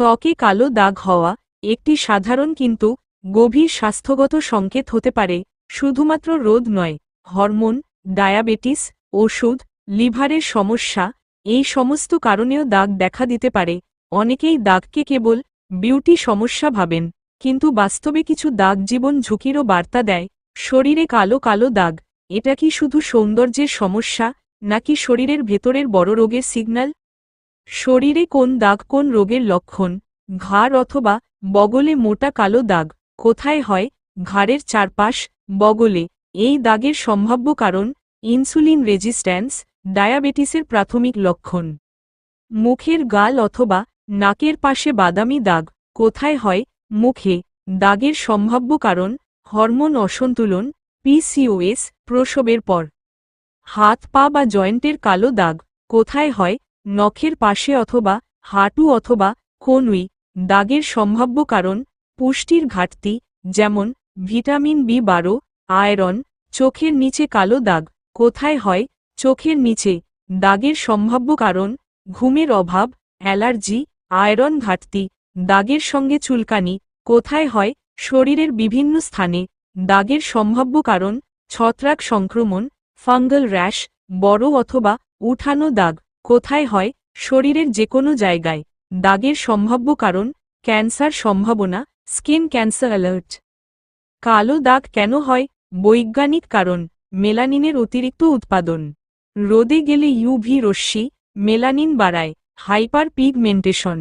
ত্বকে কালো দাগ হওয়া একটি সাধারণ কিন্তু গভীর স্বাস্থ্যগত সংকেত হতে পারে, শুধুমাত্র রোদ নয়, হরমোন, ডায়াবেটিস, ওষুধ, লিভারের সমস্যা, এই সমস্ত কারণেও দাগ দেখা দিতে পারে। অনেকেই দাগকে কেবল বিউটি সমস্যা ভাবেন, কিন্তু বাস্তবে কিছু দাগ জীবন ঝুঁকিরও বার্তা দেয়। শরীরে কালো কালো দাগ, এটা কি শুধু সৌন্দর্যের সমস্যা, নাকি শরীরের ভেতরের বড় রোগের সিগন্যাল? শরীরে কোন দাগ, কোন রোগের লক্ষণ? ঘাড় অথবা বগলে মোটা কালো দাগ। কোথায় হয়? ঘাড়ের চারপাশ, বগলে। এই দাগের সম্ভাব্য কারণ, ইনসুলিন রেজিস্ট্যান্স, ডায়াবেটিসের প্রাথমিক লক্ষণ। মুখের গাল অথবা নাকের পাশে বাদামি দাগ। কোথায় হয়? মুখে। দাগের সম্ভাব্য কারণ, হরমোন অসন্তুলন পিসিওএস প্রসবের পর। হাত পা বা জয়েন্টের কালো দাগ। কোথায় হয়? নখের পাশে অথবা হাঁটু অথবা কনুই দাগের সম্ভাব্য কারণ, পুষ্টির ঘাটতি, যেমন ভিটামিন বি বারো, আয়রন, চোখের নিচে কালো দাগ, কোথায় হয়? চোখের নিচে দাগের সম্ভাব্য কারণ, ঘুমের অভাব, অ্যালার্জি, আয়রন ঘাটতি, দাগের সঙ্গে চুলকানি, কোথায় হয়? শরীরের বিভিন্ন স্থানে দাগের সম্ভাব্য কারণ, ছত্রাক সংক্রমণ, ফাঙ্গল র্যাশ, বড় অথবা উঠানো দাগ। কোথায় হয়? শরীরের যে কোনো জায়গায়। দাগের সম্ভাব্য কারণ, ক্যান্সার সম্ভাবনা, স্কিন ক্যান্সার অ্যালার্ট। কালো দাগ কেন হয়? বৈজ্ঞানিক কারণ, মেলানিনের অতিরিক্ত উৎপাদন। রোদে গেলে ইউভি রশ্মি, মেলানিন বাড়ায় হাইপার পিগমেন্টেশন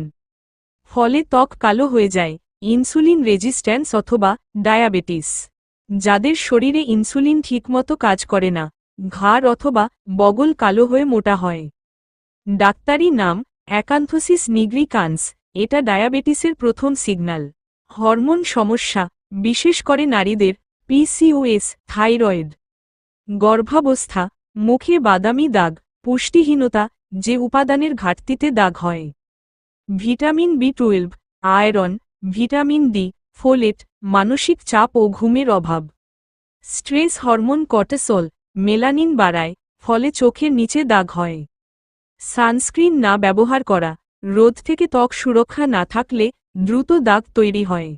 ফলে ত্বক কালো হয়ে যায়, ইনসুলিন রেজিস্ট্যান্স অথবা ডায়াবেটিস। যাদের শরীরে ইনসুলিন ঠিকমতো কাজ করে না, ঘাড় অথবা বগল কালো হয়ে মোটা হয়। ডাক্তারি নাম অ্যাকান্থোসিস নিগ্রিকান্স, এটা ডায়াবেটিসের প্রথম সিগন্যাল। হরমোন সমস্যা, বিশেষ করে নারীদের পিসিওএস থাইরয়েড। গর্ভাবস্থা, মুখে বাদামি দাগ, পুষ্টিহীনতা, যে উপাদানের ঘাটতিতে দাগ হয়। Vitamin B twelve, iron, vitamin D, folate, মানসিক চাপ ও ঘুমের অভাব। স্ট্রেস হরমোন কর্টেসল, মেলানিন বাড়ায়, ফলে চোখের নিচে দাগ হয়। সানস্ক্রিন না ব্যবহার করা, রোদ থেকে ত্বক সুরক্ষা না থাকলে দ্রুত দাগ তৈরি হয়।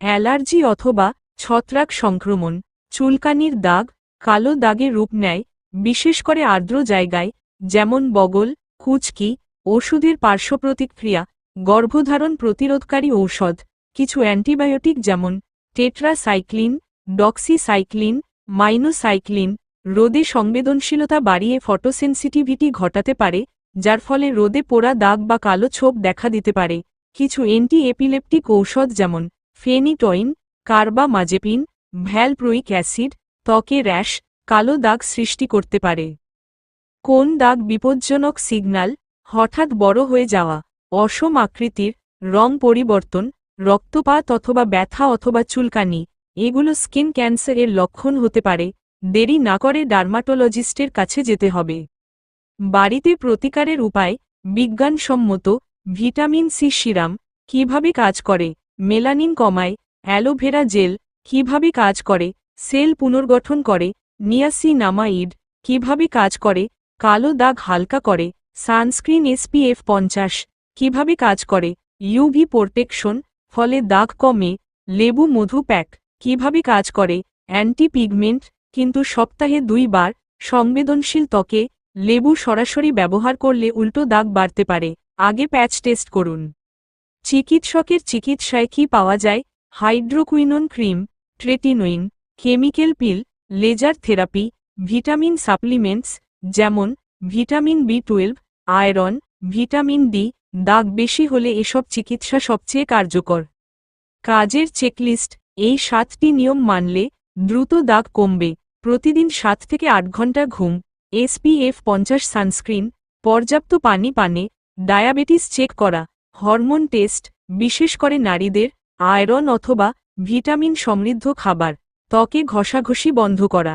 অ্যালার্জি অথবা ছত্রাক সংক্রমণ, চুলকানির দাগ, কালো দাগে রূপ নেয়, বিশেষ করে আর্দ্র জায়গায়, যেমন বগল কুচকি ওষুধের পার্শ্বপ্রতিক্রিয়া গর্ভধারণ প্রতিরোধকারী ঔষধ, কিছু অ্যান্টিবায়োটিক যেমন টেট্রাসাইক্লিন, ডক্সিসাইক্লিন, মাইনোসাইক্লিন রোদে সংবেদনশীলতা বাড়িয়ে ফটোসেন্সিটিভিটি ঘটাতে পারে, যার ফলে রোদে পোড়া দাগ বা কালো ছোপ দেখা দিতে পারে। কিছু অ্যান্টি এপিলেপটিক ঔষধ যেমন ফেনিটয়েন কার্বামাজেপিন ভ্যালপ্রুইক অ্যাসিড, ত্বকে র্যাশ, কালো দাগ সৃষ্টি করতে পারে। কোন দাগ বিপজ্জনক সিগন্যাল, হঠাৎ বড় হয়ে যাওয়া, অসম আকৃতির, রং পরিবর্তন, রক্তপাত অথবা ব্যথা অথবা চুলকানি, এগুলো স্কিন ক্যান্সারের লক্ষণ হতে পারে। দেরি না করে ডার্মাটোলজিস্টের কাছে যেতে হবে। বাড়িতে প্রতিকারের উপায়, বিজ্ঞানসম্মত, ভিটামিন সি সিরাম, কীভাবে কাজ করে, মেলানিন কমায়, অ্যালোভেরা জেল, কীভাবে কাজ করে, সেল পুনর্গঠন করে, নিয়াসিনামাইড, কীভাবে কাজ করে, কালো দাগ হালকা করে, সানস্ক্রিন এসপিএফ পঞ্চাশ, কীভাবে কাজ করে ইউভি প্রোটেকশন, ফলে দাগ কমে, লেবু মধু প্যাক, কীভাবে কাজ করে অ্যান্টি পিগমেন্ট কিন্তু সপ্তাহে দুইবার সংবেদনশীল ত্বকে লেবু সরাসরি ব্যবহার করলে উল্টো দাগ বাড়তে পারে। আগে প্যাচ টেস্ট করুন। চিকিৎসকের চিকিৎসায় কি পাওয়া যায়? Hydroquinone cream, tretinoin, chemical peel, laser therapy, vitamin supplements, যেমন vitamin B twelve, iron, vitamin D, দাগ বেশি হলে এসব চিকিৎসা সবচেয়ে কার্যকর। কাজের চেকলিস্ট, এই সাতটি নিয়ম মানলে দ্রুত দাগ কমবে। প্রতিদিন সাত থেকে আট ঘণ্টা ঘুম, এসপিএফ পঞ্চাশ সানস্ক্রিন, পর্যাপ্ত পানি পানে, ডায়াবেটিস চেক করা, হরমোন টেস্ট, বিশেষ করে নারীদের, আয়রন অথবা ভিটামিন সমৃদ্ধ খাবার, ত্বকে ঘষাঘষি বন্ধ করা।